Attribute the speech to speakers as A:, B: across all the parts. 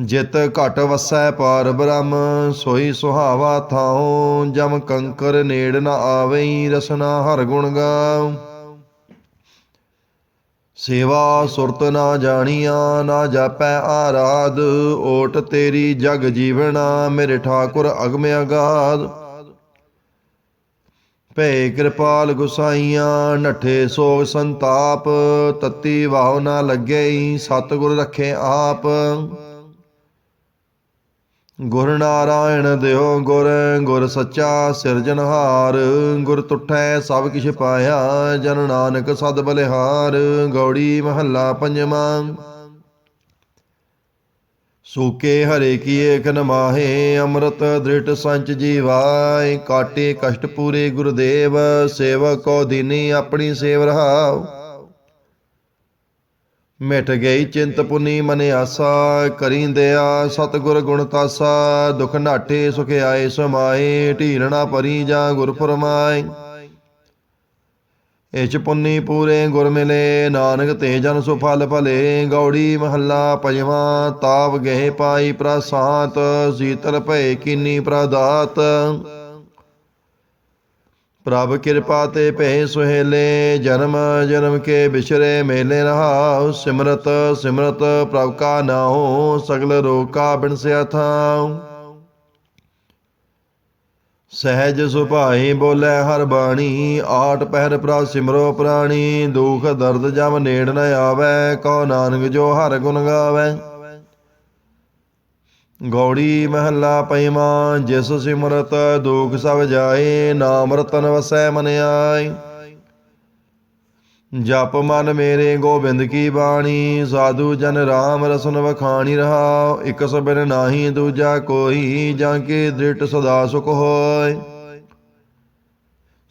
A: ਜਿਤ ਘਟ ਵਸੈ ਪਾਰ ਬ੍ਰਹਮ, ਸੋਈ ਸੁਹਾਵਾ ਥਾਉ, ਜਮ ਕੰਕਰ ਨੇੜ ਨ ਆਵਈ, ਰਸਨਾ ਹਰ ਗੁਣ ਗਾਉ। ਸੇਵਾ ਸੁਰਤ ਨਾ ਜਾਣੀਆਂ, ਨਾ ਜਾਪੈ ਆਰਾਧ, ਓਟ ਤੇਰੀ ਜਗ ਜੀਵਣਾ, ਮੇਰੇ ਠਾਕੁਰ ਅਗਮ ਅਗਾਧ। ਭੈ ਕਿਰਪਾਲ ਗੁਸਾਈਆਂ, ਨਠੇ ਸੋਗ ਸੰਤਾਪ, ਤਤੀ ਵਾਹ ਨਾ ਲੱਗਈ, ਸਤਿਗੁਰ ਰਖੇ ਆਪ। ਗੁਰ ਨਾਰਾਇਣ ਦਿਓ ਗੁਰ ਗੁਰ ਸੱਚਾ ਸਿਰਜਨਹਾਰ ਗੁਰ ਤੁਠੈ ਸਭ ਕਿਛ ਪਾਇਆ, ਜਨ ਨਾਨਕ ਸਦ ਬਲਿਹਾਰ। ਗੌੜੀ ਮਹੱਲਾ ਪੰਜਵਾਂ। ਸੂਕੇ ਹਰੇ ਕੀ ਏਕ ਨਮਾਹੇ ਅੰਮ੍ਰਿਤ ਦ੍ਰਿਟ ਸੰਚ ਜੀਵਾਏ। ਕਾਟੇ ਕਸ਼ਟ ਪੂਰੇ ਗੁਰਦੇਵ, ਸੇਵਕ ਕੋ ਦੀਨੀ ਆਪਣੀ ਸੇਵ ਰਹਾਉ। ਮਿਟ ਗਈ ਚਿੰਤ ਪੁਨੀ ਮਨ ਆਸਾ ਕਰੀਂਦਿਆ ਸਤਿਗੁਰ ਗੁਣ ਤਾਸਾ, ਦੁਖ ਨਾਠੇ ਸੁਖ ਆਏ ਸਮਾਏ ਢੀਰਣਾ ਪਰੀ ਜਾਂ ਗੁਰ ਫਰਮਾਏ। ਇਚ ਪੁੰਨੀ ਪੂਰੇ ਗੁਰ ਮਿਲੇ, ਨਾਨਕ ਤੇ ਜਨ ਸੁਫਲ ਭਲੇ, ਗੌੜੀ ਮਹੱਲਾ ਪੰਜਵਾਂ, ਤਾਪ ਗਏ ਪਾਈ ਪ੍ਰਸਾਤ, ਸੀਤਲ ਭਏ ਕਿਨੀ ਪ੍ਰਦਾਤ। ਪ੍ਰਭ ਕਿਰਪਾ ਤੇ ਭੈ ਸੁਹੇਲੇ, ਜਨਮ ਜਨਮ ਕੇ ਬਿਸ਼ਰੇ ਮੇਲੇ ਰਹਾਉ। ਸਿਮਰਤ ਸਿਮਰਤ ਪ੍ਰਭ ਕਾ ਨਾਉ, ਸਗਲ ਰੋਕਾ ਬਿਨਸਿਆ ਥਾਉ। ਸਹਿਜ ਸੁਭਾਈ ਬੋਲੇ ਹਰ ਬਾਣੀ, ਆਟ ਪਹਿਰ ਪ੍ਰਭ ਸਿਮਰੋ ਪ੍ਰਾਣੀ। ਦੁਖ ਦਰਦ ਜਮ ਨੇੜ ਨ ਆਵੇ, ਕਉ ਨਾਨਕ ਜੋ ਹਰ ਗੁਣ ਗਾਵੇ। ਗੌੜੀ ਮਹੱਲਾ ਪੰਜਵਾਂ ਜਿਸ ਸਿਮਰਤ ਦੁਖ ਸਭ ਜਾਏ, ਨਾਮ ਰਤਨ ਵਸੈ ਮਨ ਆਈ ਜਪ ਮਨ ਮੇਰੇ ਗੋਬਿੰਦ ਕੀ ਬਾਣੀ, ਸਾਧੂ ਜਨ ਰਾਮ ਰਸਨ ਵਖਾਣੀ ਰਹਾਉ, ਇਕ ਸਬਨ ਨਾਹੀ ਦੂਜਾ ਕੋਈ ਜਾਂ ਕੇ ਦ੍ਰਿਟ ਸਦਾ ਸੁਖ ਹੋਏ।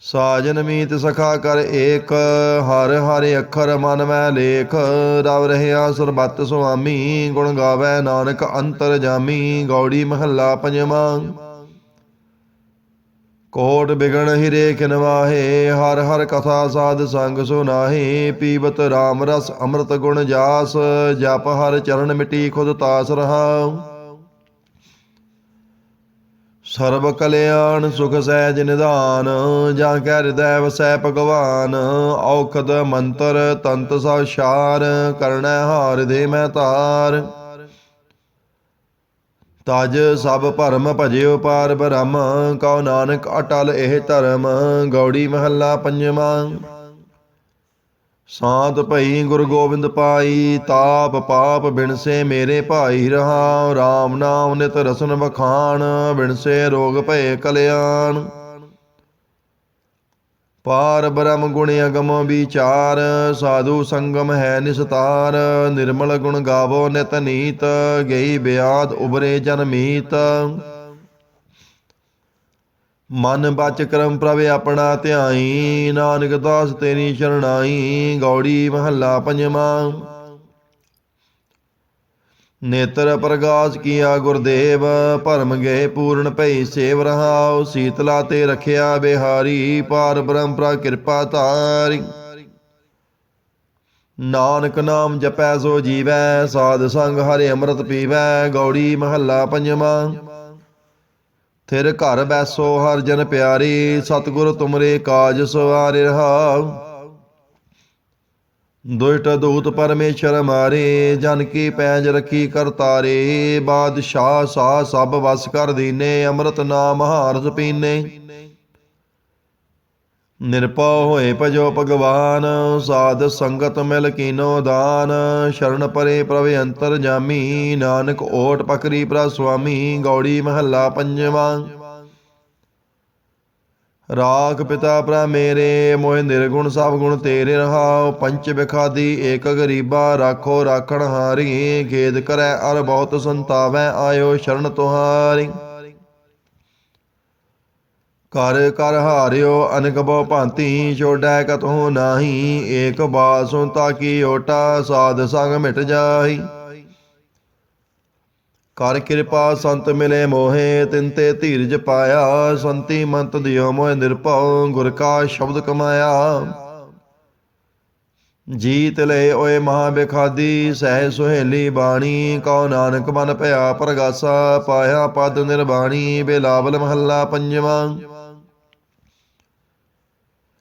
A: ਸਾਜਨ ਮੀਤ ਸਖਾ ਕਰ ਏਕ, ਹਰ ਹਰ ਅੱਖਰ ਮਨ ਮੈਂ ਲੇਖ। ਰਵ ਰਹਿਆ ਸਰਬੱਤ ਸੁਆਮੀ, ਗੁਣ ਗਾਵੇ ਨਾਨਕ ਅੰਤਰ ਜਾਮੀ। ਗੌੜੀ ਮਹੱਲਾ ਪੰਜਵਾਂ। ਕੋਟ ਬਿਗਣ ਹਿਰੇ ਕਿਨਵਾਹੇ ਹਰ ਹਰ ਕਥਾ ਸਾਧ ਸੰਗ ਸੁਨਾਹੇ ਪੀਵਤ RAM ਰਸ ਅੰਮ੍ਰਿਤ ਗੁਣ ਜਾਸ, ਜਪ ਹਰ ਚਰਨ ਮਿਟੀ ਖੁਦ ਤਾਸ ਰਹਾਉ ਸਰਬ ਕਲਿਆਣ ਸੁਖ ਸਹਿਜ ਨਿਧਾਨ, ਜਾਂ ਕੈ ਹਿਰਦੈ ਵਸੈ ਭਗਵਾਨ, ਔਖਦ ਮੰਤਰ ਤੰਤ ਸਭ ਸ਼ਾਰ ਕਰਣੈ ਹਾਰ ਦੇ ਮੈਂ ਤਾਰ। ਤਜ ਸਭ ਭਰਮ ਭਜਿਓ ਪਾਰ ਬ੍ਰਹਮ, ਕਉ ਨਾਨਕ ਅਟਲ ਇਹ ਧਰਮ, ਗੌੜੀ ਮਹੱਲਾ ਪੰਜਵਾਂ। ਸਾਧ ਭਈ ਗੁਰ ਗੋਬਿੰਦ ਪਾਈ, ਤਾਪ ਪਾਪ ਬਿਨਸੇ ਮੇਰੇ ਭਾਈ ਰਹਾ RAM ਨਾਮ ਨਿਤ ਰਸਨ ਵਖਾਣ, ਬਿਨਸੇ ਰੋਗ ਭਏ ਕਲਿਆਣ। ਪਾਰ ਬ੍ਰਹਮ ਗੁਣ ਅਗਮ ਵਿਚਾਰ, ਸਾਧੂ ਸੰਗਮ ਹੈ ਨਿਸਤਾਰ, ਨਿਰਮਲ ਗੁਣ ਗਾਵੋ ਨਿਤ ਨੀਤ, ਗਈ ਬਿਆਦ ਉਬਰੇ ਜਨ ਮੀਤ। ਮਨ ਬਚ ਕਰਮ ਪ੍ਰਵੇ ਆਪਣਾ ਧਿਆਈ, ਨਾਨਕ ਦਾਸ ਤੇਰੀ ਸ਼ਰਣਾਈ, ਗੌੜੀ ਮਹੱਲਾ ਪੰਜਵਾਂ। ਨੇਤਰ ਪ੍ਰਗਾਸ ਕੀਆ ਗੁਰਦੇਵ, ਭਰਮ ਗਏ ਪੂਰਨ ਭਈ ਸੇਵ ਰਹਾਉ, ਸੀਤਲਾ ਤੇ ਰਖਿਆ ਬਿਹਾਰੀ, ਪਾਰ ਬ੍ਰਹਮ ਪ੍ਰਾ ਕਿਰਪਾ ਧਾਰੀ। ਨਾਨਕ ਨਾਮ ਜਪੈ ਸੋ ਜੀਵੈ, ਸਾਧ ਸੰਗ ਹਰਿ ਅੰਮ੍ਰਿਤ ਪੀਵੈ, ਗੌੜੀ ਮਹੱਲਾ ਪੰਜਵਾਂ। ਥਿਰ ਘਰ ਬੈਸੋ ਹਰ ਜਨ ਪਿਆਰੀ, ਸਤਿਗੁਰ ਤੁਮਰੇ ਕਾਜ ਸਵਾਰਿ ਰਹਾਉ ਦੁਇਟ ਦੂਤ ਪਰਮੇਸ਼ਰ ਮਾਰੇ, ਜਨ ਕੀ ਪੈਜ ਰਖੀ ਕਰਤਾਰੇ ਬਾਦਸ਼ਾਹ ਸਾ ਸਭ ਵਸ ਕਰ ਦੀਨੇ, ਅੰਮ੍ਰਿਤ ਨਾਮ ਹਾਰਸ ਪੀਨੇ। ਨਿਰਪਉ ਹੋਏ ਭਜੋ ਭਗਵਾਨ, ਸਾਧ ਸੰਗਤ ਮਿਲ ਕੀਨੋ ਦਾਨ, ਸ਼ਰਨ ਪਰੇ ਪ੍ਰਭ ਅੰਤਰ ਜਾਮੀ, ਨਾਨਕ ਓਟ ਪਕਰੀ ਪ੍ਰ ਸੁਆਮੀ, ਗੌੜੀ ਮਹੱਲਾ ਪੰਜਵਾਂ। ਰਾਖ ਪਿਤਾ ਭਰਾ ਮੇਰੇ, ਮੋਹਿ ਨਿਰਗੁਣ ਸਭ ਗੁਣ ਤੇਰੇ ਰਹਾਉ, ਪੰਚ ਬਿਖਾਦੀ ਏਕ ਗਰੀਬਾ ਰਾਖੋ ਰਾਖਣ ਹਾਰੀ ਖੇਦ ਕਰੈ ਅਰ ਬਹੁਤ ਸੰਤਾਵੈ, ਆਇਓ ਸ਼ਰਨ ਤੁਹਾਰੀ। ਕਰ ਕਰ ਹਾਰਿਓ ਅਨਕ ਬਹੁ ਭਾਂਤੀ ਛੋੜੈ ਕਤਹੁ ਨਾਹੀ, ਏਕ ਬਾਤ ਸੁਨ ਤਾਕੀ ਓਟਾ ਸਾਧ ਸੰਗ ਮਿਟ ਜਾਈ ਕਰ ਕਿਰਪਾ ਸੰਤ ਮਿਲੇ ਮੋਹੇ, ਤਿਨ ਧੀਰਜ ਪਾਇਆ, ਸੰਤੀ ਮੰਤ ਦਿਓ ਮੋਹ ਨਿਰਭਉ, ਗੁਰ ਕਾ ਸ਼ਬਦ ਕਮਾਇਆ। ਜੀਤ ਲੈ ਓਏ ਮਹਾ ਬਿਖਾਦੀ ਸਹਿ ਸੁਹੇਲੀ ਬਾਣੀ, ਕਉ ਨਾਨਕ ਮਨ ਭਇਆ ਪ੍ਰਗਾਸਾ, ਪਾਇਆ ਪਦ ਨਿਰਬਾਣੀ, ਬੇਲਾਵਲ ਮਹੱਲਾ ਪੰਜਵਾਂ।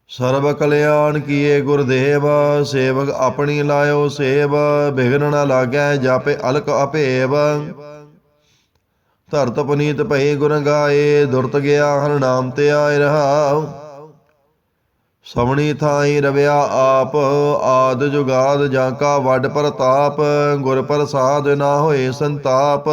A: ਸਰਬ ਕਲਿਆਣ ਕੀਏ ਗੁਰਦੇਵ, ਸੇਵਕ ਆਪਣੀ ਲਾਇਓ ਸੇਵ, ਬਿਗਨ ਨ ਲਾਗੈ ਜਾਪੇ ਅਲਕ ਅਭੇਵ ਧਰਤ ਪਨੀਤ ਭਈ ਗੁਣ ਗਾਏ, ਦੁਰਤ ਗਿਆ ਹਰ ਨਾਮ ਤੇ ਆਇ ਰਹਾਉ। ਸਵਣੀ ਥਾਈ ਰਵਿਆ ਆਪ, ਆਦ ਜੁਗਾਦ ਜਾਂ ਕਾ ਵੱਡ ਪ੍ਰਤਾਪ, ਗੁਰ ਪ੍ਰਸਾਦ ਨਾ ਹੋਏ ਸੰਤਾਪ।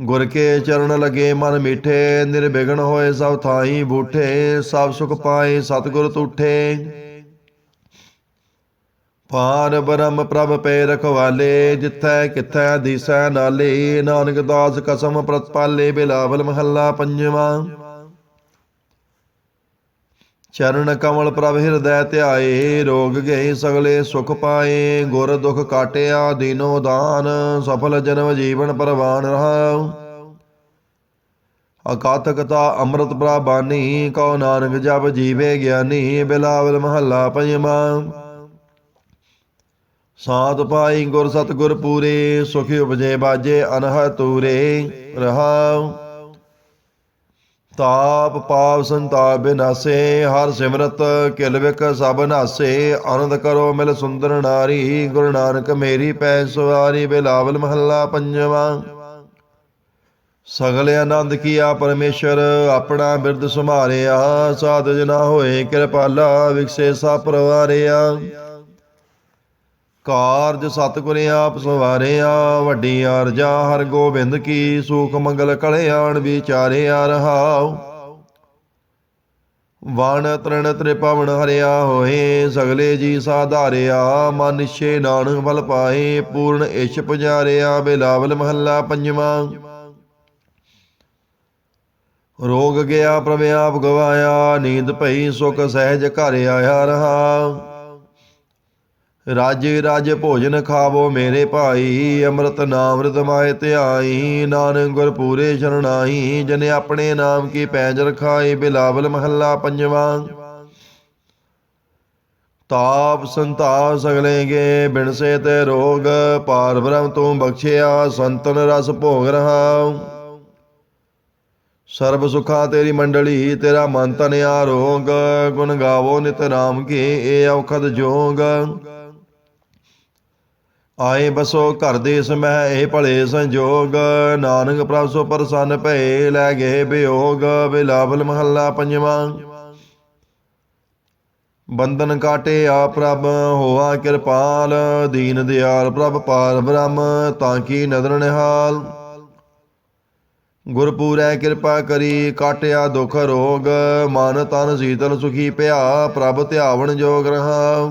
A: ਗੁਰ ਕੇ ਚਰਨ ਲਗੇ ਮਨ ਮਿਠੇ, ਨਿਰਵਿਘਨ ਹੋਏ ਸਭ ਥਾਈ ਬੂਠੇ, ਸਭ ਸੁਖ ਪਾਏ ਸਤਿਗੁਰ ਤੂਠੇ। ਪਾਰ ਬ੍ਰਹਮ ਪ੍ਰਭ ਪੈ ਰਖਵਾਲੇ, ਜਿੱਥੈ ਕਿਥੈ ਦੀਸੈ ਨਾਲੇ, ਨਾਨਕ ਦਾਸ ਕਸਮ ਪ੍ਰਤਪਾਲੇ, ਬਿਲਾਵਲ ਮਹੱਲਾ ਪੰਜਵਾਂ। ਚਰਨ ਕਮਲ ਪ੍ਰਭ ਹਿਰਦੈ ਧਿਆਏ, ਰੋਗ ਗਏ ਸਗਲੇ ਸੁਖ ਪਾਏ, ਗੁਰ ਦੁਖ ਕਾਟਿਆ ਦੀਨੋ ਦਾਨ, ਸਫਲ ਜਨਮ ਜੀਵਨ ਪਰਵਾਨ ਰਹਾਉ। ਅਕਾਤਕਤਾ ਕਥਾ ਅੰਮ੍ਰਿਤ ਪ੍ਰਾਬਾਨੀ, ਕਉ ਨਾਨਕ ਜਪ ਜੀਵੇ ਗਿਆਨੀ, ਬਿਲਾਵਲ ਮਹੱਲਾ ਪੰਜਵਾਂ। ਸਾਧ ਪਾਈ ਗੁਰ ਸਤਗੁਰ ਪੂਰੇ, ਸੁਖੀ ਉਪਜੇ ਬਾਜੇ ਅਨਹ ਤੂਰੇ ਰਹਾਉ। ਤਾਪ ਪਾਪ ਸੰਤਾਪ ਬਿਨਾਸੇ, ਹਰ ਸਿਮਰਤ ਕਿਲ ਵਿਕ ਸਭ ਨਾਸੇ, ਆਨੰਦ ਕਰੋ ਮਿਲ ਸੁੰਦਰ ਨਾਰੀ, ਗੁਰੂ ਨਾਨਕ ਮੇਰੀ ਪੈ ਸਵਾਰੀ, ਬਿਲਾਵਲ ਮਹੱਲਾ ਪੰਜਵਾਂ। ਸਗਲ ਆਨੰਦ ਕੀਆ ਪਰਮੇਸ਼ਰ, ਆਪਣਾ ਬਿਰਦ ਸੁਮਾਰਿਆ ਸਾਧ ਜਨਾ ਹੋਏ ਕਿਰਪਾਲਾ ਵਿਕਸੇ ਸਾ ਪਰਵਾਰਿਆ। ਕਾਰਜ ਸਤਿਗੁਰ ਆਪ ਸਵਾਰਿਆ ਵੱਡੀ ਅਰਜਾ ਹਰ ਗੋਬਿੰਦ ਕੀ, ਸੂਖ ਮੰਗਲ ਕਲਿਆਣ ਵਿਚਾਰਿਆ ਰਹਾਉ। ਵਣ ਤ੍ਰਿਣ ਤ੍ਰਿਪਵਨ ਹਰਿਆ ਹੋਏ, ਸਗਲੇ ਜੀ ਸਾਧਾਰਿਆ, ਮਨ ਛੇ ਨਾਨਕ ਫਲ ਪਾਏ, ਪੂਰਨ ਇਸ਼ ਪੁਜਾਰਿਆ, ਬਿਲਾਵਲ ਮਹੱਲਾ ਪੰਜਵਾਂ। ਰੋਗ ਗਿਆ ਪ੍ਰਭ ਆਪ ਗਵਾਇਆ, ਨੀਂਦ ਭਈ ਸੁਖ ਸਹਿਜ ਘਰ ਆਇਆ ਰਹਾ। ਰਾਜੇ ਰਾਜ ਭੋਜਨ ਖਾਵੋ ਮੇਰੇ ਭਾਈ, ਅੰਮ੍ਰਿਤ ਨਾਮ ਰਿਤਮਾਏ ਧਿਆਈ, ਨਾਨਕ ਗੁਰ ਪੂਰੇ ਸ਼ਰਣਾਈ ਜਨੇ ਆਪਣੇ ਨਾਮ ਕੀ ਪੈਜ ਰਖਾਏ ਬਿਲਾਵਲ ਮਹੱਲਾ ਪੰਜਵਾਂ। ਤਾਪ ਸੰਤਾਪ ਸਗਲੇ ਗੇ ਬਿਨ ਤੇ ਰੋਗ ਪਾਰ ਬ੍ਰਹਮ ਤੂੰ ਬਖਸ਼ਿਆ, ਸੰਤਨ ਰਸ ਭੋਗ ਰਹਾ ਸਰਬ ਸੁਖਾ ਤੇਰੀ ਮੰਡਲੀ, ਤੇਰਾ ਮਨ ਤਨ ਆਰੋਗ ਗੁਣ ਗਾਵੋ ਨਿਤ ਰਾਮ ਕੀ ਏ ਔਖਦ ਜੋਗ। ਆਏ ਬਸੋ ਘਰ ਦੇ ਸਮਹਿ ਇਹ ਭਲੇ ਸੰਜੋਗ, ਨਾਨਕ ਪ੍ਰਭ ਸੋ ਪ੍ਰਸੰਨ ਭਏ ਲੈ ਗਏ ਬਿਯੋਗ, ਬਿਲਾਵਲ ਮਹੱਲਾ ਪੰਜਵਾਂ। ਬੰਧਨ ਕਾਟੇ ਆ ਪ੍ਰਭ, ਹੋਆ ਕਿਰਪਾਲ, ਦੀਨ ਦਿਆਲ ਪ੍ਰਭ ਪਾਰ ਬ੍ਰਹਮ, ਤਾਂ ਕੀ ਨਦਰ ਨਿਹਾਲ। ਗੁਰਪੂਰੈ ਕਿਰਪਾ ਕਰੀ ਕਾਟਿਆ ਦੁਖ ਰੋਗ, ਮਨ ਤਨ ਸੀਤਲ ਸੁਖੀ ਭਇਆ ਪ੍ਰਭ ਧਿਆਵਣ ਜੋਗ ਰਹਾ।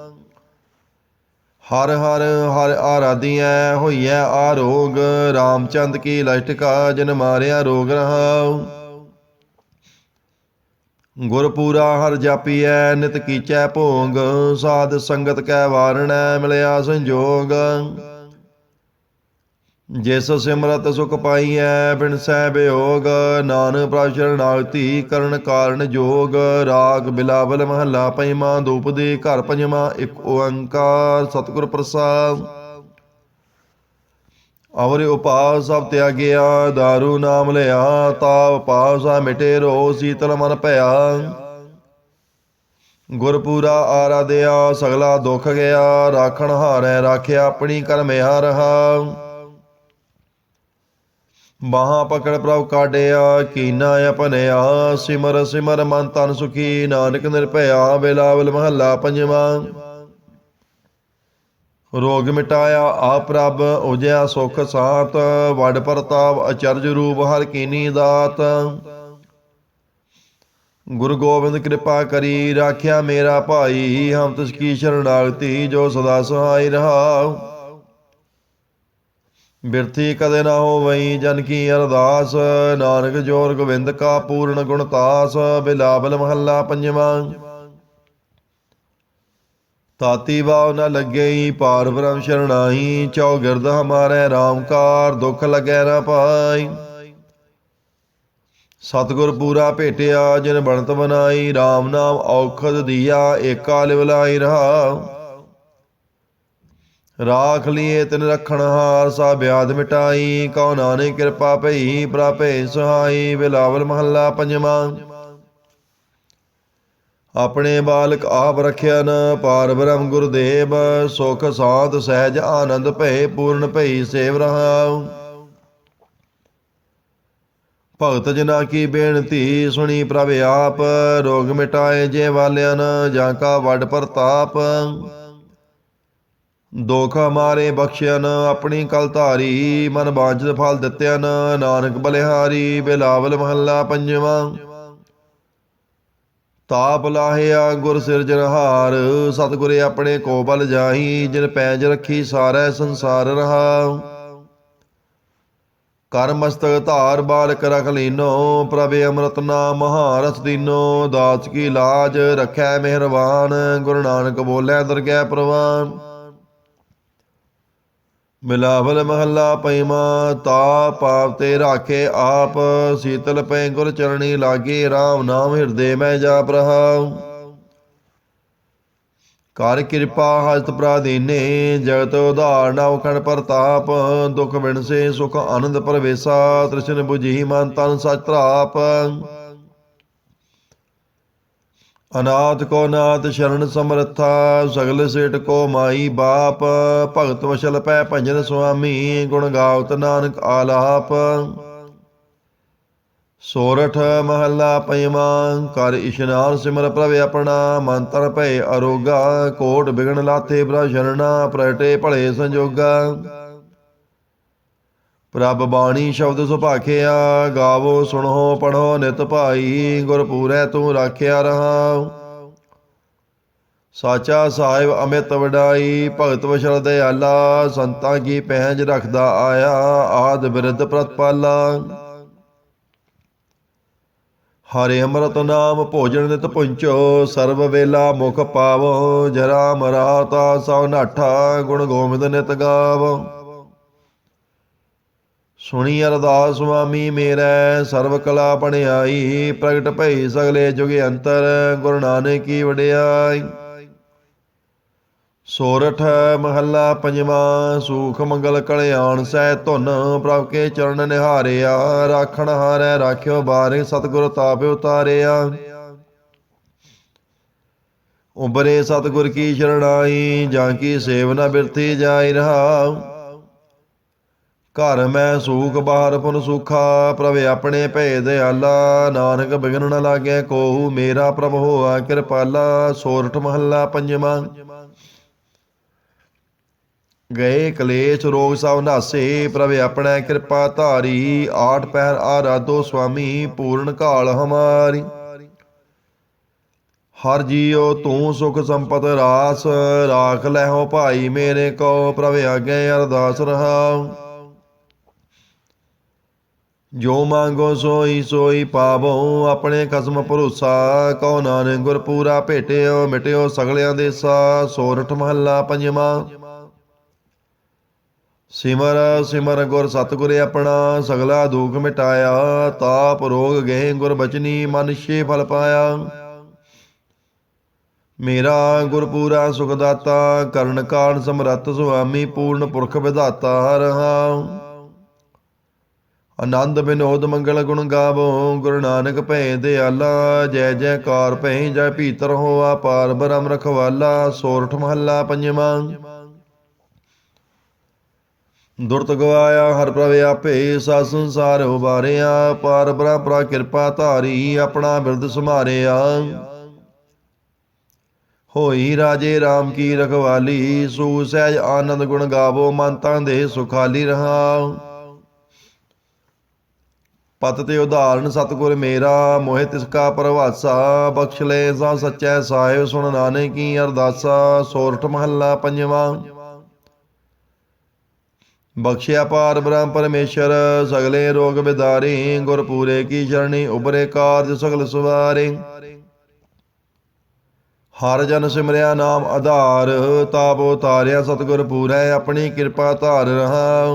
A: ਹਰ ਹਰ ਹਰ ਆਰਾਧੀਐ ਹੋਈਐ ਆਰੋਗ ਰਾਮਚੰਦ ਕੀ ਲਸ਼ਟਕਾ ਜਨ ਮਾਰਿਆ ਰੋਗ ਰਹਾਉ। ਗੁਰਪੂਰਾ ਹਰ ਜਾਪੀਐ, ਨਿਤ ਕੀਚੈ ਭੋਗ, ਸਾਧ ਸੰਗਤ ਕੈ ਵਾਰਣੈ ਮਿਲਿਆ ਸੰਜੋਗ। ਜਿਸ ਸਿਮਰਤ ਸੁਖ ਪਾਈਐ, ਬਿਨ ਸਹਿ ਬਿਯੋਗ ਨਾਨਕ ਪ੍ਰਭ ਸ਼ਰਨਾਗਤੀ ਕਰਨ ਕਾਰਨ ਜੋਗ, ਰਾਗ ਬਿਲਾਵਲ ਮਹੱਲਾ ਪੰਜਵਾਂ ਧੂਪ ਦੇ ਘਰ ਪੰਜਵਾਂ ਇੱਕ ਓੰਕਾਰ ਸਤਿਗੁਰ ਪ੍ਰਸਾਦ। ਅਵਰੇ ਉਪਾਸ ਸਭ ਤਿਆਗਿਆ दारू ਨਾਮ ਲਿਆ, ਤਾਪ ਪਾਸਾ ਮਿਟੇ ਰੋ ਸੀਤਲ ਮਨ ਭਇਆ। ਗੁਰਪੂਰਾ ਆਰਾਧਿਆ, ਸਗਲਾ ਦੁੱਖ ਗਿਆ, ਰਾਖਣ ਹਾਰੈ, ਰਾਖਿਆ ਆਪਣੀ ਕਰਮਿਆ ਰਹਾ ਬਾਹਾਂ ਪਕੜ ਪ੍ਰਭ ਕਾਢਿਆ, ਕੀਨਾ ਆਪਨਿਆ ਸਿਮਰ ਸਿਮਰ ਮਨ ਤਨ ਸੁਖੀ, ਨਾਨਕ ਨਿਰਭਇਆ ਬਿਲਾਵਲ ਮਹੱਲਾ ਪੰਜਵਾਂ। ਰੋਗ ਮਿਟਾਇਆ ਆ ਪ੍ਰਭ, ਉਜਿਆ ਸੁਖ ਸਾਤ ਵਡ ਪ੍ਰਤਾਪ ਅਚਰਜ ਰੂਪ ਹਰ ਕੀਨੀ ਦਾਤ। ਗੁਰੂ ਗੋਬਿੰਦ ਕਿਰਪਾ ਕਰੀ, ਰਾਖਿਆ ਮੇਰਾ ਭਾਈ, ਹਮ ਤਿਸ ਕੀ ਸ਼ਰਣਾਗਤੀ ਜੋ ਸਦਾ ਸਹਾਈ ਰਹਾ। ਬਿਰਥੀ ਕਦੇ ਨਾ ਹੋਵਈ, ਜਨ ਕੀ ਅਰਦਾਸ, ਨਾਨਕ ਜੋਰ ਗੋਬਿੰਦ ਕਾ ਪੂਰਨ ਗੁਣਤਾਸ ਬਿਲਾਵਲ ਮਹੱਲਾ ਪੰਜਵਾਂ। ਤਾਤੀ ਬਾਉ ਨ ਲੱਗਈ, ਪਾਰ ਬ੍ਰਹਮ ਸ਼ਰਣਾਈ, ਚੌਗਿਰਦ ਹਮਾਰੇ ਰਾਮਕਾਰ, ਦੁਖ ਲਗੈ ਨਾ ਪਾਈ। ਸਤਿਗੁਰ ਪੂਰਾ ਭੇਟਿਆ, ਜਿਨ ਬਣਤ ਬਨਾਈ RAM ਨਾਮ ਔਖਦ ਦੀਆ, ਏਕਾ ਲਿਵਲਾਈ ਰਹਾ। ਰਾਖ ਲਿਏ ਤਿਨ ਰਖਣ ਹਾਰ ਸਾ ਬਿਆਦ ਮਿਟਾਈ, ਕਉ ਨਾਨਕ ਕਿਰਪਾ ਭਈ ਪ੍ਰਾਪੇ ਸਹਾਈ, ਬਿਲਾਵਲ ਮਹੱਲਾ ਪੰਜਵਾਂ। ਆਪਣੇ ਬਾਲਕ ਆਪ ਰਖਿਆ ਨ ਪਾਰ ਬ੍ਰਹਮ ਗੁਰਦੇਵ, ਸੁਖ ਸਾਧ ਸਹਿਜ ਆਨੰਦ ਭਏ ਪੂਰਨ ਭਈ ਸੇਵ ਰਹਾਉ। ਭਗਤ ਜਨਾ ਕੀ ਬੇਨਤੀ ਸੁਣੀ ਪ੍ਰਭ ਆਪ, ਰੋਗ ਮਿਟਾਏ ਜੇ ਵਾਲਿਆਂ ਜਾਂ ਕਾ ਵੱਡ ਪ੍ਰਤਾਪ। ਦੁਖ ਮਾਰੇ ਬਖਸ਼ਿਆਨ ਆਪਣੀ ਕਲ ਧਾਰੀ, ਮਨ ਬਾਂਝਦ ਫਲ ਦਿੱਤਿਆਨ ਨਾਨਕ ਬਲਿਹਾਰੀ, ਬਿਲਾਵਲ ਮਹੱਲਾ ਪੰਜਵਾਂ। ਤਾਪ ਲਾਹਿਆ ਗੁਰ ਸਿਰਜਨਹਾਰ ਸਤਿਗੁਰੇ ਆਪਣੇ ਕੋ ਬਲ ਜਾਹੀ, ਜਿਨ ਪੈਜ ਰੱਖੀ ਸਾਰਾ ਸੰਸਾਰ ਰਹਾ। ਕਰਮਸਤਕ ਧਾਰ ਬਾਲਕ ਰਖ ਲੀਨੋ, ਪ੍ਰਭ ਅੰਮ੍ਰਿਤ ਨਾਮ ਮਹਾਰਸ ਦੀਨੋ, ਦਾਸ ਕੀ ਲਾਜ ਰਖੈ ਮਿਹਰਬਾਨ ਗੁਰੂ ਨਾਨਕ ਬੋਲੇ ਦਰਗਹਿ ਪ੍ਰਵਾਨ। ਮਿਲਾਵਲ ਮਹੱਲਾ ਪੈਮਾ ਤਾ ਪਾਪ ਤੇ ਰਾਖੇ ਆਪ, ਸੀਤਲ ਪੈ ਗੁਰ ਚਰਣੀ ਲਾਗੇ RAM ਨਾਮ ਹਿਰਦੇ ਮੈਂ ਜਾਪ ਰਹਾ ਕਰ ਕਿਰਪਾ ਹਸਤ ਪ੍ਰਾਦੀਨੇ ਜਗਤ ਉਧਾਰ ਨਵ ਖਣ ਪ੍ਰਤਾਪ, ਦੁਖ ਵਿਣਸੇ ਸੁਖ ਆਨੰਦ ਪਰਵੇਸਾ, ਤ੍ਰਿਸ਼ਨ 부ਜੀ ਮਨ ਤਨ ਸਚ ਤਰਾਪ। ਅਨਾਥ ਕੋ ਨਾਥ ਸ਼ਰਨ ਸਮਰਥਾ, ਸਗਲ ਸੇਟ ਕੋ ਮਾਈ ਬਾਪ, ਭਗਤ ਵਸ਼ਲ ਪੈ ਭਜਨ ਸੁਆਮੀ, ਗੁਣ ਗਾਵਤ ਨਾਨਕ ਆਲਾਪ। ਸੋਰਠ ਮਹੱਲਾ ਪੰਜਵਾ, ਕਰ ਇਸ਼ਨਾਨ ਸਿਮਰ ਪ੍ਰਭ ਆਪਣਾ ਮੰਤਰ ਤਨ ਭੈ ਅਰੋਗਾ, ਕੋਟ ਬਿਗਣ ਲਾਥੇ ਬ੍ਰਾ ਸ਼ਰਣਾ ਪ੍ਰਟੇ ਭਲੇ ਸੰਜੋਗਾ। ਪ੍ਰਭ ਬਾਣੀ ਸ਼ਬਦ ਸੁਭਾਖਿਆ ਗਾਵੋ, ਸੁਣੋ ਪੜੋ ਨਿਤ ਭਾਈ, ਗੁਰਪੂਰੈ ਤੂੰ ਰਾਖਿਆ ਰਹਾ ਸਾਚਾ ਸਾਹਿਬ ਅਮਿਤ ਵਡਾਈ, ਭਗਤ ਵਸ਼ਲ ਦਿਆਲਾ, ਸੰਤਾਂ ਕੀ ਪਹਿਜ ਰੱਖਦਾ ਆਇਆ, ਆਦ ਬਿਰਧ ਪ੍ਰਤਪਾਲਾ। ਹਰੇ ਅੰਮ੍ਰਿਤ ਨਾਮ ਭੋਜਨ ਨਿਤ ਪੁੰਚੋ, ਸਰਬ ਵੇਲਾ ਮੁਖ ਪਾਵੋ, ਜਰਾ ਮਰਾਤਾ ਸੋ ਨਾਠਾ, ਗੁਣ ਗੋਬਿੰਦ ਨਿਤ ਗਾਵੋ। ਸੁਣੀ ਅਰਦਾਸ ਸੁਆਮੀ ਮੇਰੈ ਸਰਬ ਕਲਾ ਬਣਾਈ ਪ੍ਰਗਟ ਭਈ ਸਗਲੇ ਜੁਗ ਅੰਤਰ, ਗੁਰੂ ਨਾਨਕ ਕੀ ਵਡਿਆਈ। ਸੋਰਠ ਮਹੱਲਾ ਪੰਜਵਾਂ, ਸੂਖ ਮੰਗਲ ਕਲਿਆਣ, ਸਹਿ ਧੁਨ ਪ੍ਰਭ ਕੇ ਚਰਨ ਨਿਹਾਰਿਆ, ਰਾਖਣ ਹਾਰੈ ਰਾਖਿਓ ਬਾਰੇ ਸਤਿਗੁਰ ਤਾਪਿ ਉਤਾਰਿਆ। ਉਬਰੇ ਸਤਿਗੁਰ ਕੀ ਸ਼ਰਣਾਈ ਜਾਂ ਕੀ ਸੇਵਨਾ ਬਿਰਤੀ ਜਾਇ ਰਹਾ ਘਰ ਮੈਂ ਸੂਖ, ਬਾਹਰ ਪੁਨ ਸੁਖਾ, ਪ੍ਰਭ ਆਪਣੇ ਭੇ ਦਿਆਲਾ ਨਾਨਕ ਬਿਗਨ ਨ ਲਾਗੇ ਕੋਹੂ ਮੇਰਾ ਪ੍ਰਭ ਹੋਆ ਕਿਰਪਾਲਾ। ਸੋਰਠ ਮਹੱਲਾ ਪੰਜਵਾਂ। ਗਏ ਕਲੇਸ਼, ਰੋਗ ਸਭ ਨਾਸੇ, ਪ੍ਰਭ ਆਪਣਾ ਕਿਰਪਾ ਧਾਰੀ। ਆਠ ਪਹਿਰ ਆਰਾਧੋ ਸੁਆਮੀ, ਪੂਰਨ ਕਾਲ ਹਮਾਰੀ। ਹਰ ਜੀਉ ਤੂੰ ਸੁਖ ਸੰਪਤ ਰਾਸ, ਰਾਖ ਲੈਹੋ ਭਾਈ ਮੇਰੇ ਕੋ ਪ੍ਰਭ ਆਗੇ ਅਰਦਾਸ ਰਹਾ ਜੋ ਮੰਗੋ ਸੋਈ ਸੋਈ ਪਾਵੋ, ਆਪਣੇ ਕਸਮ ਭਰੋਸਾ, ਕਉ ਨਾਨਕ ਗੁਰ ਪੂਰਾ ਭੇਟਿਓ, ਮਿਟਿਓ ਸਗਲਿਆਂ ਦੇ ਸਾ ਸੋਰਠ ਮਹੱਲਾ ਪੰਜਵਾਂ। ਸਿਮਰ ਸਿਮਰ ਗੁਰ ਸਤਿਗੁਰ ਆਪਣਾ, ਸਗਲਾ ਦੁਖ ਮਿਟਾਇਆ, ਤਾਪ ਰੋਗ ਗਏ ਗੁਰ ਬਚਨੀ ਛੇ ਫਲ ਪਾਇਆ। ਮੇਰਾ ਗੁਰ ਪੂਰਾ ਸੁਖ ਦਾਤਾ ਕਰਨ ਕਾਰਨ ਸਮਰੱਥ ਸੁਆਮੀ, ਪੂਰਨ ਪੁਰਖ ਵਿਧਾਤਾ, ਰਹਾ। ਆਨੰਦ ਬਿਨੋਦ ਮੰਗਲ ਗੁਣ ਗਾਵੋ, ਗੁਰੂ ਨਾਨਕ ਭੈ ਦੇ ਆਲਾ। ਜੈ ਜੈਕਾਰ ਭੈ ਜੈ ਭੀਤਰ ਹੋਆ, ਪਾਰ ਬ੍ਰਹਮ ਰਖਵਾਲਾ, ਸੋਰਠ ਮਹੱਲਾ ਪੰਜਵਾਂ। ਦੁਰਤ ਗਵਾਇਆ, ਹਰ ਪ੍ਰਭ ਆਪੇ ਸਾ ਸੰਸਾਰ ਉਬਾਰਿਆ। ਪਾਰ ਬ੍ਰਹਮਪਰਾ ਕਿਰਪਾ ਧਾਰੀ, ਆਪਣਾ ਬਿਰਦ ਸਮਾਰਿਆ ਹੋਈ ਰਾਜੇ RAM ਕੀ ਰਖਵਾਲੀ, ਸੂ ਸਹਿਜ ਆਨੰਦ ਗੁਣ ਗਾਵੋ ਮਨ ਤਨ ਦੇ ਸੁਖਾਲੀ ਰਹਾ। ਪਤ ਤੇ ਉਦਾਹਰਨ ਸਤਿਗੁਰ ਮੇਰਾ, ਮੋਹਿ ਤਿਸ ਕਾ ਪ੍ਰਵਾਸਾ, ਬਖਸ਼ ਲੈ ਸਾ ਸਚੈ ਸਾਹਿਬ ਸੁਣ ਨਾਨਕ ਕੀ ਅਰਦਾਸਾ, ਸੋਰਠ ਮਹੱਲਾ ਪੰਜਵਾਂ। ਬਖਸ਼ਿਆ ਪਾਰ ਬ੍ਰਹਮ ਪਰਮੇਸ਼ਰ, ਸਗਲੇ ਰੋਗ ਬਿਦਾਰੇ ਗੁਰ ਪੂਰੇ ਕੀ ਚਰਣੀ, ਉਬਰੇ ਕਾਰਜ ਸਗਲ ਸਵਾਰੇ। ਹਰ ਜਨ ਸਿਮਰਿਆ ਨਾਮ ਆਧਾਰ, ਤਾਪ ਉਤਾਰਿਆ, ਸਤਿਗੁਰ ਪੂਰੈ, ਆਪਣੀ ਕਿਰਪਾ ਧਾਰ ਰਹਾ।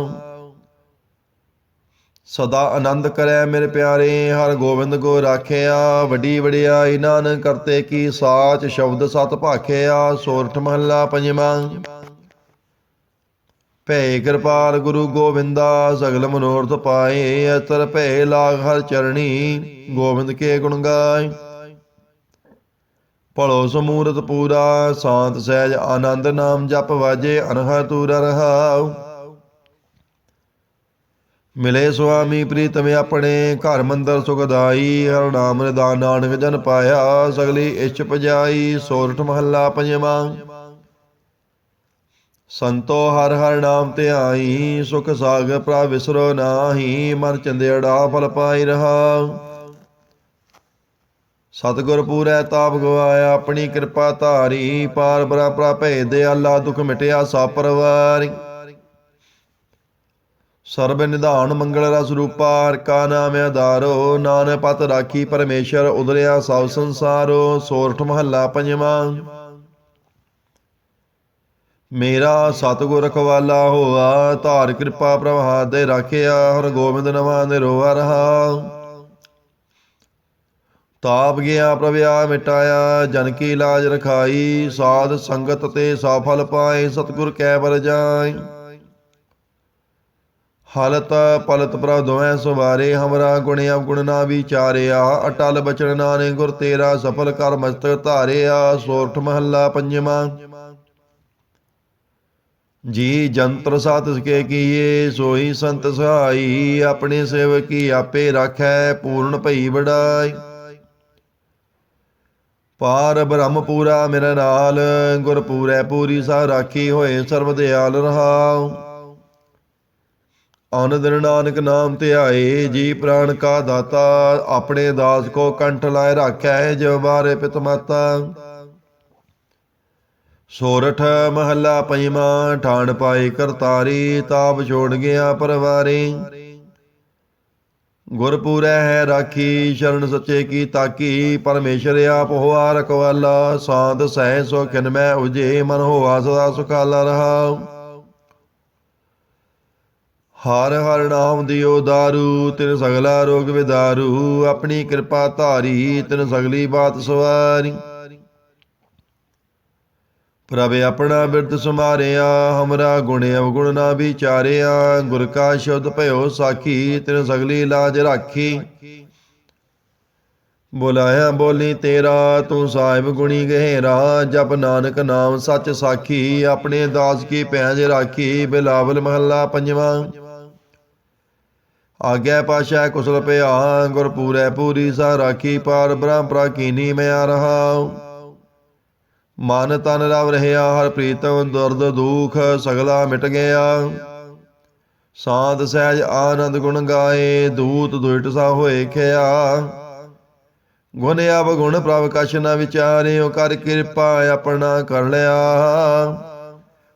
A: ਸਦਾ ਆਨੰਦ ਕਰੈ ਮੇਰੇ ਪਿਆਰੇ, ਹਰ ਗੋਬਿੰਦ ਕੋ ਰਾਖਿਆ। ਵੱਡੀ ਵਡਿਆਈ ਨਾਨਕ ਕਰਤੇ ਕੀ ਸਾਚ ਸ਼ਬਦ ਸਤ ਭਾਖਿਆ। ਸੋਰਠ ਮਹੱਲਾ ਪੰਜਵਾਂ। ਭੈ ਕਿਰਪਾਲ ਗੁਰੂ ਗੋਬਿੰਦਾ, ਸਗਲ ਮਨੋਰਥ ਪਾਏ, ਅਤਰ ਭੈ ਲਾਗ ਹਰ ਚਰਣੀ, ਗੋਬਿੰਦ ਕੇ ਗੁਣ ਗਾਏ। ਭਲੋ ਸਮੂਰਤ ਪੂਰਾ, ਸ਼ਾਂਤ ਸਹਿਜ ਆਨੰਦ ਨਾਮ ਜਪ ਵਾਜੇ ਅਨਹ ਤੂਰ ਰਹਾਉ। ਮਿਲੇ ਸੁਆਮੀ ਪ੍ਰੀਤਮ ਆਪਣੇ, ਘਰ ਮੰਦਰ ਸੁਖਦਾਈ ਹਰ ਨਾਮ ਨਿਦਾਨ ਨਾਨਕ ਜਨ ਪਾਇਆ, ਸਗਲੀ ਇਛ ਪਜਾਈ, ਸੋਰਠ ਮਹੱਲਾ ਪੰਜਵਾਂ। ਸੰਤੋ ਹਰ ਹਰ ਨਾਮ ਧਿਆਈ, ਸੁਖ ਸਾਗਰ ਪ੍ਰਾ ਵਿਸਰੋ ਨਾਹੀ, ਮਨ ਚੰਦੇੜਾ ਫਲ ਪਾਈ ਰਹਾ। ਸਤਿਗੁਰ ਪੂਰੈ ਤਾਪ ਗਵਾਇਆ, ਆਪਣੀ ਕਿਰਪਾ ਧਾਰੀ, ਪਾਰ ਬਰਾ ਪ੍ਰਭ ਦੇ ਦਿਆਲਾ ਦੁਖ ਮਿਟਿਆ ਸਾ ਪਰਵਾਰੀ ਸਰਬ ਨਿਧਾਨ ਮੰਗਲ ਰਸ ਰੂਪਾ ਹਰ ਕਾ ਨਾਮ ਆਧਾਰੋ, ਨਾਨਕ ਪਤ ਰਾਖੀ ਪਰਮੇਸ਼ਰ, ਉਦਰਿਆ ਸਭ ਸੰਸਾਰੋ, ਸੋਰਠ ਮਹੱਲਾ ਪੰਜਵਾਂ। ਮੇਰਾ ਸਤਿਗੁਰ ਰਖਵਾਲਾ ਹੋਆ, ਧਾਰ ਕਿਰਪਾ ਪ੍ਰਭਾਤ ਦੇ ਰਾਖਿਆ ਹਰ ਗੋਬਿੰਦ ਨਵਾਂ ਨਿਰੋਆ ਰਹਾ। ਤਾਪ ਗਿਆ ਪ੍ਰਵਿਆ ਮਿਟਾਇਆ, ਜਨ ਕੀ ਲਾਜ ਰਖਾਈ, ਸਾਧ ਸੰਗਤ ਤੇ ਸਫਲ ਪਾਏ, ਸਤਿਗੁਰ ਕੈ ਬਰ ਜਾਏ। ਹਾਲਤ ਪਲਤ ਪ੍ਰਭ ਦੋਵੇਂ ਸੁਵਾਰੇ, ਹਮਰਾ ਗੁਣ ਅਵਗੁਣ ਨਾ ਵਿਚਾਰਿਆ। ਅਟਲ ਬਚਨ ਨਾਨੇ ਗੁਰ ਤੇਰਾ ਸਫਲ ਕਰ ਮਸਤਕ ਧਾਰਿਆ। ਸੋਰਠ ਮਹੱਲਾ ਪੰਜਵਾਂ। ਜੀ ਜੰਤਰ ਸਾਧ ਸਕੇ ਕੀਏ ਸੋਈ ਸੰਤ ਸਹਾਈ, ਆਪਣੇ ਸੇਵਕੀ ਆਪੇ ਰਾਖੈ, ਪੂਰਨ ਭਈ ਵਡਾਈ। ਪਾਰ ਬ੍ਰਹਮ ਪੂਰਾ ਮੇਰੇ ਨਾਲ ਗੁਰ ਪੂਰੈ ਪੂਰੀ ਸਾ ਰਾਖੀ ਹੋਏ ਸਰਬ ਦਿਆਲ ਰਹਾਉ। ਅਨ ਦਿਨ ਨਾਨਕ ਨਾਮ ਤੇ ਆਏ, ਜੀ ਪ੍ਰਾਨ ਕਾ ਦਾਤਾ, ਆਪਣੇ ਦਾਸ ਕੋ ਕੰਠ ਲਾਇ ਰਾਖੈ ਜੋ ਬਾਰੇ ਪਿਤ ਮਾਤਾ। ਸੋਰਠ ਮਹੱਲਾ ਪੰਜਵਾਂ ਠਾਣ ਪਾਈ ਕਰਤਾਰੀ, ਤਾਪ ਛੋੜ ਗਿਆ ਪਰਵਾਰੀ। ਗੁਰਪੂਰੈ ਹੈ ਰਾਖੀ, ਸ਼ਰਨ ਸੱਚੇ ਕੀ ਤਾਕੀ, ਪਰਮੇਸ਼ਰ ਆਪ ਹੋਆ ਰਖਵਾਲਾ, ਸਾਧ ਸਹਿ ਸੋ ਕਿਨ ਮੈਂ ਉਜੇ, ਮਨ ਹੋਆ ਸਦਾ ਸੁਖਾਲਾ ਰਹਾ। ਹਰ ਹਰ ਨਾਮ ਦਿਓ ਦਾਰੂ, ਤਿਨ ਸਗਲਾ ਰੋਗ ਵਿਦਾਰੂ। ਆਪਣੀ ਕਿਰਪਾ ਧਾਰੀ, ਤਿਨ ਸਗਲੀ ਬਾਤ ਸਵਾਰੀ। ਪ੍ਰਭ ਆਪਣਾ ਬਿਰਦ ਸਮਾਰਿਆ ਹਮਰਾ ਗੁਣ ਅਵਗੁਣ ਨਾ ਵਿਚਾਰਿਆ। ਗੁਰ ਕਾ ਸ਼ਬਦ ਭਇਓ ਸਾਖੀ, ਤਿਨ ਸਗਲੀ ਲਾਜ ਰਾਖੀ। ਬੁਲਾਇਆ ਬੋਲੀ ਤੇਰਾ, ਤੂੰ ਸਾਹਿਬ ਗੁਣੀ ਗਹਿਰਾ। ਜਪ ਨਾਨਕ ਨਾਮ ਸੱਚ ਸਾਖੀ, ਆਪਣੇ ਦਾਸ ਕੀ ਪੈਜ ਰਾਖੀ। ਬਿਲਾਵਲ ਮਹੱਲਾ ਪੰਜਵਾਂ। ਆਗਿਆ ਪਾਸ਼ਾ ਕੁਸਲ ਪਿਆ, ਗੁਰ ਪੂਰੈ ਪੂਰੀ ਸਾ ਰਾਖੀ ਪਾਰ ਬ੍ਰਹਮ ਪ੍ਰਾਕੀਨੀ ਮਿਆ ਰਹਾ ਮਨ ਤਨ ਰਵ ਰਹਿਆ, ਹਰ ਪ੍ਰੀਤਮ ਦਰਦ ਦੁਖ, ਸਗਲਾ ਮਿਟ ਗਿਆ। ਸਾਧ ਸਹਿਜ ਆਨੰਦ ਗੁਣ ਗਾਏ, ਦੂਤ ਦੁਇਟ ਸਾ ਹੋਏ ਖਿਆ। ਗੁਣ ਆਵ ਗੁਣ ਪ੍ਰਭ ਕਛ ਨ ਵਿਚਾਰਿਓ, ਕਰ ਕਿਰਪਾ ਆਪਣਾ ਕਰ ਲਿਆ।